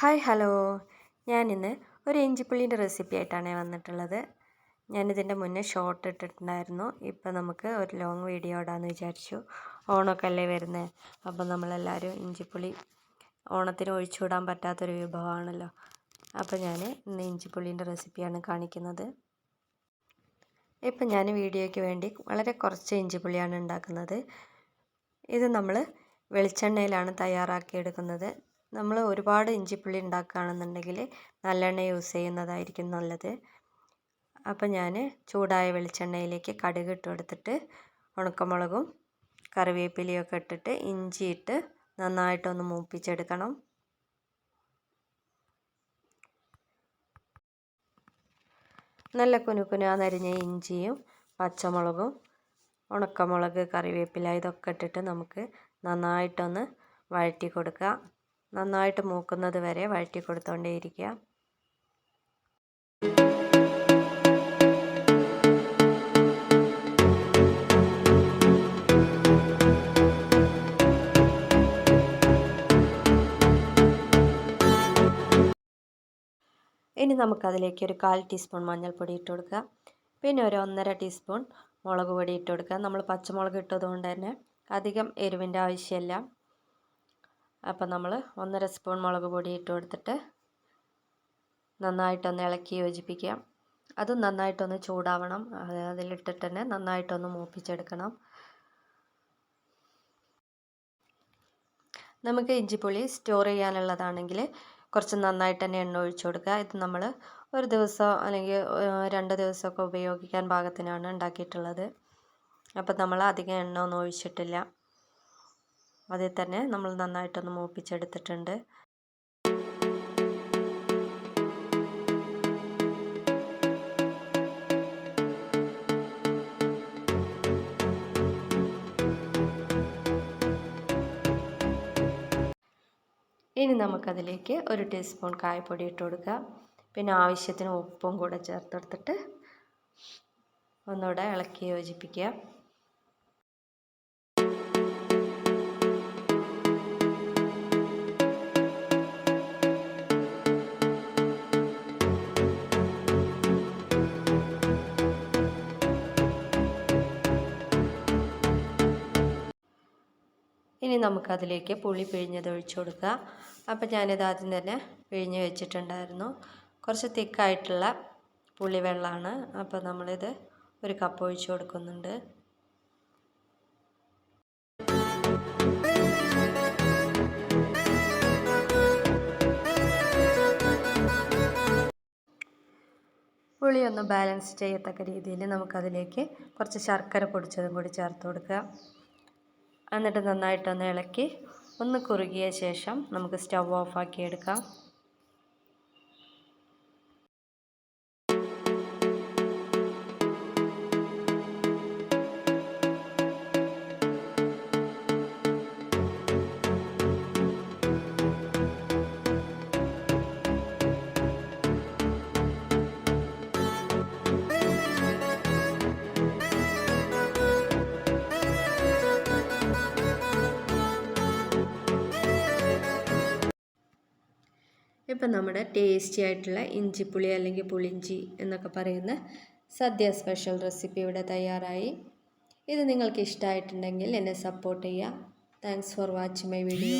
Hi hello. ഞാനിന്ന് ഒരു ഇഞ്ചിപ്പുള്ളീന്റെ recipe ആയിട്ടാണ് വന്നിട്ടുള്ളത്. ഞാനിതിന്റെ മുന്നേ ഷോർട്ട് ഇട്ടിട്ടുണ്ടായിരുന്നു. ഇപ്പം നമുക്ക് ഒരു ലോങ് വീഡിയോ ഇടാമെന്ന് വിചാരിച്ചു. ഓണമൊക്കെ അല്ലേ വരുന്നത് അപ്പം നമ്മളെല്ലാവരും ഇഞ്ചിപ്പുളി ഓണത്തിന് ഒഴിച്ചുവിടാൻ പറ്റാത്തൊരു വിഭവമാണല്ലോ. അപ്പോൾ ഞാൻ ഇന്ന് ഇഞ്ചിപ്പുള്ളീന്റെ റെസിപ്പിയാണ് കാണിക്കുന്നത്. ഇപ്പം ഞാൻ വീഡിയോയ്ക്ക് വേണ്ടി വളരെ കുറച്ച് ഇഞ്ചിപ്പുള്ളിയാണ് ഉണ്ടാക്കുന്നത്. ഇത് നമ്മൾ വെളിച്ചെണ്ണയിലാണ് തയ്യാറാക്കിയെടുക്കുന്നത്. നമ്മൾ ഒരുപാട് ഇഞ്ചിപ്പുളി ഉണ്ടാക്കുകയാണെന്നുണ്ടെങ്കിൽ നല്ലെണ്ണ യൂസ് ചെയ്യുന്നതായിരിക്കും നല്ലത്. അപ്പോൾ ഞാൻ ചൂടായ വെളിച്ചെണ്ണയിലേക്ക് കടുക് ഇട്ട് കൊടുത്തിട്ട് ഉണക്കമുളകും കറിവേപ്പിലയൊക്കെ ഇട്ടിട്ട് ഇഞ്ചി ഇട്ട് നന്നായിട്ടൊന്ന് മൂപ്പിച്ചെടുക്കണം. നല്ല കുനുകുനാന്നരിഞ്ഞ ഇഞ്ചിയും പച്ചമുളകും ഉണക്കമുളക് കറിവേപ്പില ഇതൊക്കെ ഇട്ടിട്ട് നമുക്ക് നന്നായിട്ടൊന്ന് വഴറ്റി കൊടുക്കുക നന്നായിട്ട് മൂക്കുന്നത് വരെ വഴറ്റി കൊടുത്തുകൊണ്ടേയിരിക്കുക ഇനി നമുക്കതിലേക്ക് ഒരു കാൽ ടീസ്പൂൺ മഞ്ഞൾപ്പൊടി ഇട്ട് കൊടുക്കുക. പിന്നെ ഒരു ഒന്നര ടീസ്പൂൺ മുളക് പൊടി ഇട്ട് കൊടുക്കുക. നമ്മൾ പച്ചമുളക് ഇട്ടതുകൊണ്ട് തന്നെ അധികം എരിവിന്റെ ആവശ്യമില്ല. അപ്പം നമ്മൾ ഒന്നര സ്പൂൺ മുളക് പൊടി ഇട്ട് കൊടുത്തിട്ട് നന്നായിട്ടൊന്ന് ഇളക്കി യോജിപ്പിക്കാം. അത് നന്നായിട്ടൊന്ന് ചൂടാവണം. അതിലിട്ടിട്ട് തന്നെ നന്നായിട്ടൊന്ന് മൂപ്പിച്ചെടുക്കണം. നമുക്ക് ഇഞ്ചിപ്പുളി സ്റ്റോർ ചെയ്യാനുള്ളതാണെങ്കിൽ കുറച്ച് നന്നായിട്ട് തന്നെ എണ്ണ ഒഴിച്ചു കൊടുക്കുക. ഇത് നമ്മൾ ഒരു ദിവസം അല്ലെങ്കിൽ രണ്ട് ദിവസമൊക്കെ ഉപയോഗിക്കാൻ പാകത്തിനാണ് ഉണ്ടാക്കിയിട്ടുള്ളത്. അപ്പം നമ്മൾ അധികം എണ്ണ ഒന്നും ഒഴിച്ചിട്ടില്ല. അതിൽ തന്നെ നമ്മൾ നന്നായിട്ടൊന്ന് മൂപ്പിച്ചെടുത്തിട്ടുണ്ട്. ഇനി നമുക്കതിലേക്ക് ഒരു ടീസ്പൂൺ കായപ്പൊടി ഇട്ട് കൊടുക്കുക. പിന്നെ ആവശ്യത്തിന് ഉപ്പും കൂടെ ചേർത്തെടുത്തിട്ട് ഒന്നുകൂടെ ഇളക്കി യോജിപ്പിക്കുക. ഇനി നമുക്കതിലേക്ക് പുളി പിഴിഞ്ഞത് ഒഴിച്ചു കൊടുക്കുക. അപ്പോൾ ഞാനിത് ആദ്യം തന്നെ പിഴിഞ്ഞ് വെച്ചിട്ടുണ്ടായിരുന്നു. കുറച്ച് തിക്കായിട്ടുള്ള പുളി വെള്ളമാണ് അപ്പോൾ നമ്മളിത് ഒരു കപ്പ് ഒഴിച്ചു കൊടുക്കുന്നുണ്ട്. പുളി ഒന്ന് ബാലൻസ് ചെയ്യത്തക്ക രീതിയിൽ നമുക്കതിലേക്ക് കുറച്ച് ശർക്കര പൊടിച്ചതും കൂടി ചേർത്ത് കൊടുക്കുക. എന്നിട്ട് നന്നായിട്ടൊന്ന് ഇളക്കി ഒന്ന് കുറുകിയ ശേഷം നമുക്ക് സ്റ്റവ് ഓഫാക്കി എടുക്കാം. ഇപ്പം നമ്മുടെ ടേസ്റ്റി ആയിട്ടുള്ള ഇഞ്ചിപ്പുളി അല്ലെങ്കിൽ പുളിഞ്ചി എന്നൊക്കെ പറയുന്ന സദ്യ സ്പെഷ്യൽ റെസിപ്പി ഇവിടെ തയ്യാറായി. ഇത് നിങ്ങൾക്ക് ഇഷ്ടമായിട്ടുണ്ടെങ്കിൽ എന്നെ സപ്പോർട്ട് ചെയ്യുക. Thanks for watching my video